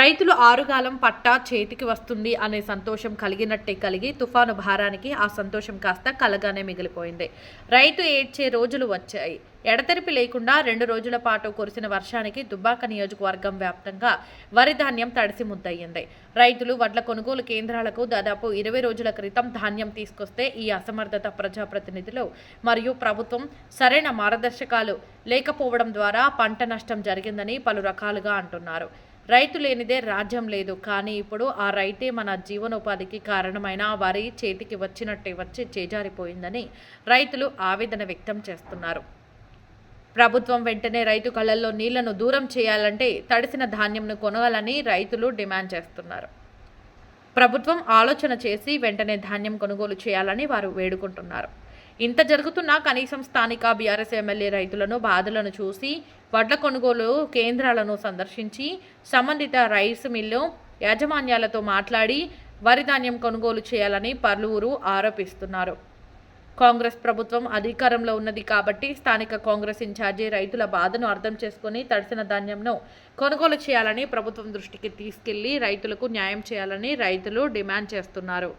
రైతులు ఆరుగాలం పట్టా చేతికి వస్తుంది అనే సంతోషం కలిగినట్టే కలిగి తుఫాను భారానికి ఆ సంతోషం కాస్త కలగానే మిగిలిపోయింది. రైతు ఏడ్చే రోజులు వచ్చాయి. ఎడతెరిపి లేకుండా రెండు రోజుల పాటు కురిసిన వర్షానికి దుబ్బాక నియోజకవర్గం వ్యాప్తంగా వరి ధాన్యం తడిసి ముద్దయ్యింది రైతులు వడ్ల కొనుగోలు కేంద్రాలకు దాదాపు ఇరవై రోజుల క్రితం ధాన్యం తీసుకొస్తే ఈ అసమర్థత ప్రజాప్రతినిధులు మరియు ప్రభుత్వం సరైన మార్గదర్శకాలు లేకపోవడం ద్వారా పంట నష్టం జరిగిందని పలు రకాలుగా అంటున్నారు. రైతు లేనిదే రాజ్యం లేదు. కానీ ఇప్పుడు ఆ రైతే మన జీవనోపాధికి కారణమైన వారి చేతికి వచ్చినట్టే వచ్చి చేజారిపోయిందని రైతులు ఆవేదన వ్యక్తం చేస్తున్నారు. ప్రభుత్వం వెంటనే రైతు కళ్ళల్లో నీళ్ళను దూరం చేయాలంటే తడిసిన ధాన్యంను కొనాలని రైతులు డిమాండ్ చేస్తున్నారు. ప్రభుత్వం ఆలోచన చేసి వెంటనే ధాన్యం కొనుగోలు చేయాలని వారు వేడుకుంటున్నారు. ఇంత జరుగుతున్నా కనీసం స్థానిక బీఆర్ఎస్ ఎమ్మెల్యే రైతులను బాధలను చూసి వడ్ల కొనుగోలు కేంద్రాలను సందర్శించి సంబంధిత రైస్ మిల్లు యాజమాన్యాలతో మాట్లాడి వరి ధాన్యం కొనుగోలు చేయాలని పలువురు ఆరోపిస్తున్నారు. కాంగ్రెస్ ప్రభుత్వం అధికారంలో ఉన్నది కాబట్టి స్థానిక కాంగ్రెస్ ఇన్ఛార్జి రైతుల బాధను అర్థం చేసుకుని తడిసిన ధాన్యంను కొనుగోలు చేయాలని ప్రభుత్వం దృష్టికి తీసుకెళ్ళి రైతులకు న్యాయం చేయాలని రైతులు డిమాండ్ చేస్తున్నారు.